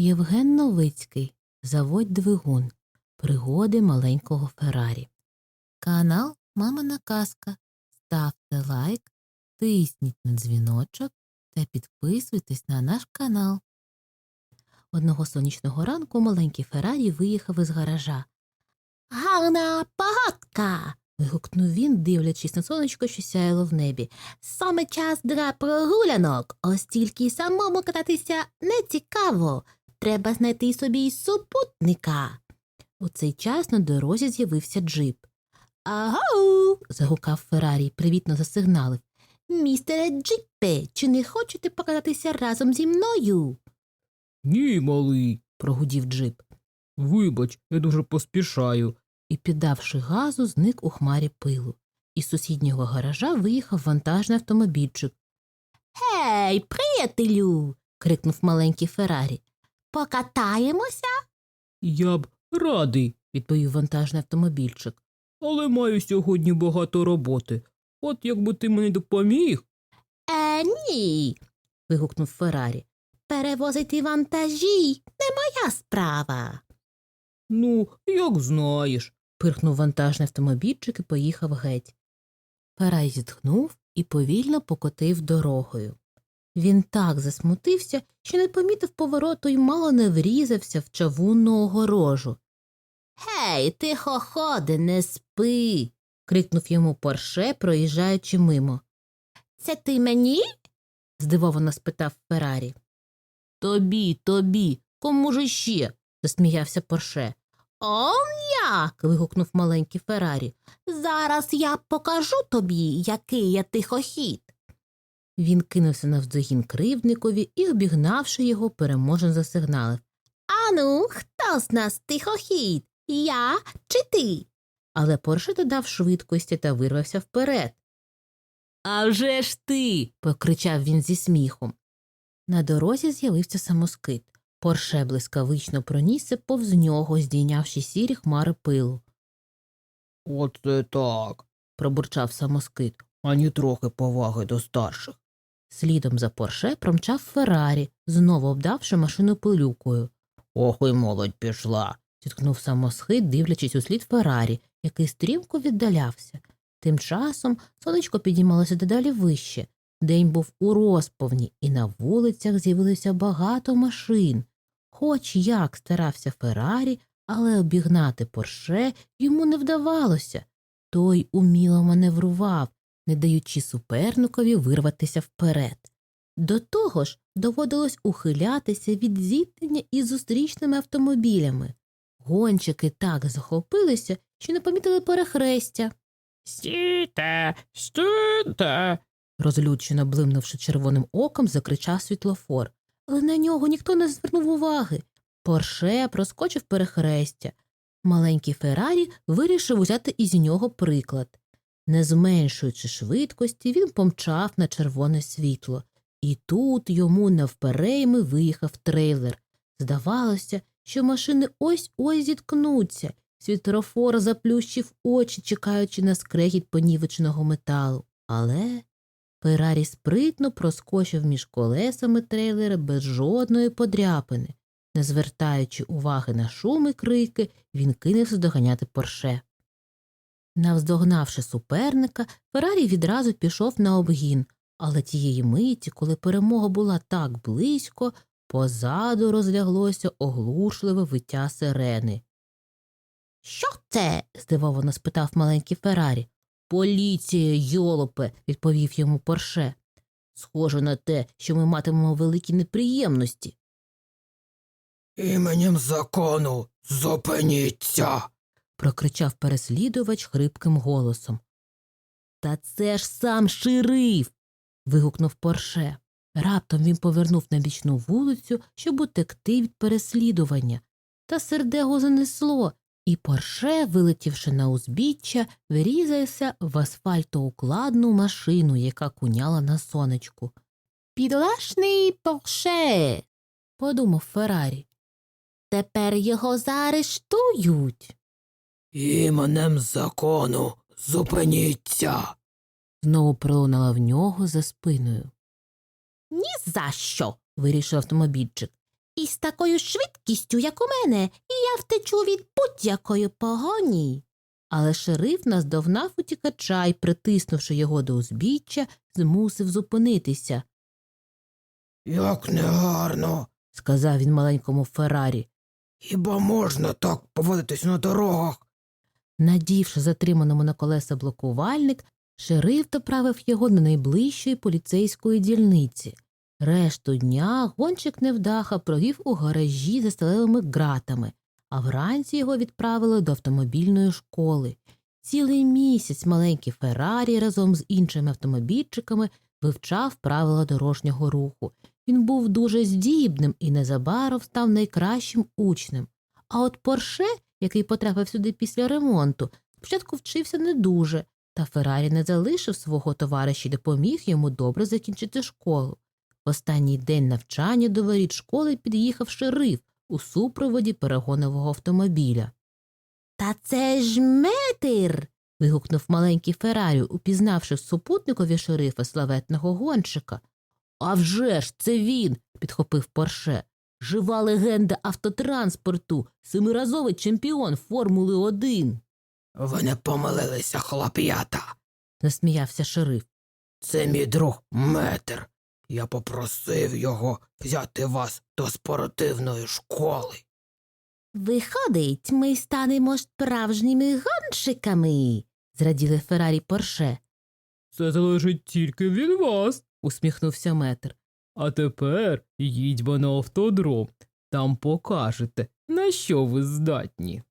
Євген Новицький. Заводь двигун. Пригоди маленького Феррарі. Канал Мамина Казка. Ставте лайк, тисніть на дзвіночок та підписуйтесь на наш канал. Одного сонячного ранку маленький Феррарі виїхав із гаража. Гарна погодка. вигукнув він, дивлячись на сонечко, що сяяло в небі. Саме час для прогулянок, ось тільки самому кататися не цікаво. Треба знайти собі й супутника. У цей час на дорозі з'явився джип. Агау. загукав Феррарі, привітно засигналив. Містере Джипе, чи не хочете покататися разом зі мною? Ні, малий. прогудів джип Вибач, я дуже поспішаю. і, піддавши газу, зник у хмарі пилу. Із сусіднього гаража виїхав вантажний автомобільчик. Гей, приятелю. крикнув маленький Феррарі. Покатаємося? Я б радий, відповів вантажний автомобільчик. але маю сьогодні багато роботи. От якби ти мені допоміг. Е, ні. вигукнув Феррарі. Перевозити вантажі не моя справа. Ну, як знаєш. пирхнув вантажний автомобільчик і поїхав геть. Феррарі зітхнув і повільно покотив дорогою. Він так засмутився, що не помітив повороту і мало не врізався в чавунну огорожу. Гей, тихоходи, не спи. крикнув йому Порше, проїжджаючи мимо. Це ти мені? здивовано спитав Феррарі. Тобі, тобі, кому ж іще? засміявся Порше. Он як. вигукнув маленький Феррарі. Зараз я покажу тобі, який я тихохід. Він кинувся навздогін кривдникові і, обігнавши його, переможно засигналив. Ану, хто з нас тихохід? Я чи ти? Але Порше додав швидкості та вирвався вперед. «А вже ж ти. покричав він зі сміхом. На дорозі з'явився самоскид. Порше блискавично пронісся повз нього, здійнявши сірі хмари пилу. Оце так. Пробурчав самоскид. Ані трохи поваги до старших. Слідом за Порше промчав Феррарі, знову обдавши машину пилюкою. Ох і молодь пішла. зіткнув самосхид, дивлячись у слід Феррарі, який стрімко віддалявся. Тим часом сонечко підіймалося дедалі вище. День був у розповні, і на вулицях з'явилося багато машин. Хоч як старався Феррарі, але обігнати Порше йому не вдавалося. Той уміло маневрував, не даючи суперникові вирватися вперед. До того ж, доводилось ухилятися від зіткнення із зустрічними автомобілями. Гонщики так захопилися, що не помітили перехрестя. Стійте, стійте. Розлючено блимнувши червоним оком, закричав світлофор, але на нього ніхто не звернув уваги. Порше проскочив перехрестя. Маленький Феррарі вирішив узяти із нього приклад. Не зменшуючи швидкості, він помчав на червоне світло, і тут йому навперейми виїхав трейлер. Здавалося, що машини ось ось зіткнуться. Світлофор заплющив очі, чекаючи на скрегіт понівеченого металу. Але Феррарі спритно проскочив між колесами трейлера без жодної подряпини. Не звертаючи уваги на шум і крики, він кинувся доганяти Порше. Навздогнавши суперника, Феррарі відразу пішов на обгін, але тієї миті, коли перемога була так близько, позаду розляглося оглушливе виття сирени. Що це? здивовано спитав маленький Феррарі. Поліція, йолопе, відповів йому Порше. Схоже на те, що ми матимемо великі неприємності. Іменем закону зупиніться. Прокричав переслідувач хрипким голосом. Та це ж сам шериф. вигукнув Порше. Раптом він повернув на бічну вулицю, щоб утекти від переслідування. Та сердего занесло, і Порше, вилетівши на узбіччя, врізався в асфальтоукладну машину, яка куняла на сонечку. Підлашний Порше. подумав Феррарі. Тепер його заарештують. Іменем закону зупиніться. Знову пролунала в нього за спиною. Ні за що. вирішив автомобільчик. із такою швидкістю, як у мене, і я втечу від будь-якої погоні. Але шериф наздогнав утікача і, притиснувши його до узбіччя, змусив зупинитися. Як негарно. Сказав він маленькому Феррарі. Хіба можна так поводитись на дорогах? Надівши затриманому на колеса блокувальник, шериф доправив його до найближчої поліцейської дільниці. Решту дня гонщик невдаха провів у гаражі за сталевими ґратами, а вранці його відправили до автомобільної школи. Цілий місяць маленький Феррарі разом з іншими автомобільчиками вивчав правила дорожнього руху. Він був дуже здібним і незабаром став найкращим учнем. А от Порше, який потрапив сюди після ремонту, спочатку вчився не дуже, та Феррарі не залишив свого товариша і допоміг йому добре закінчити школу. В останній день навчання до воріт школи під'їхав шериф у супроводі перегонового автомобіля. Та це ж метр. вигукнув маленький Феррарі, упізнавши супутникові шерифа славетного гонщика. «А вже ж, це він. підхопив Порше. Жива легенда автотранспорту, семиразовий чемпіон Формули 1. Ви не помилилися, хлоп'ята. засміявся шериф. Це мій друг Метр. Я попросив його взяти вас до спортивної школи. Виходить, ми станемо справжніми гонщиками, зраділи Феррарі Порше, Це залежить тільки від вас. усміхнувся метр. А тепер їдьмо на автодром. Там покажете, на що ви здатні.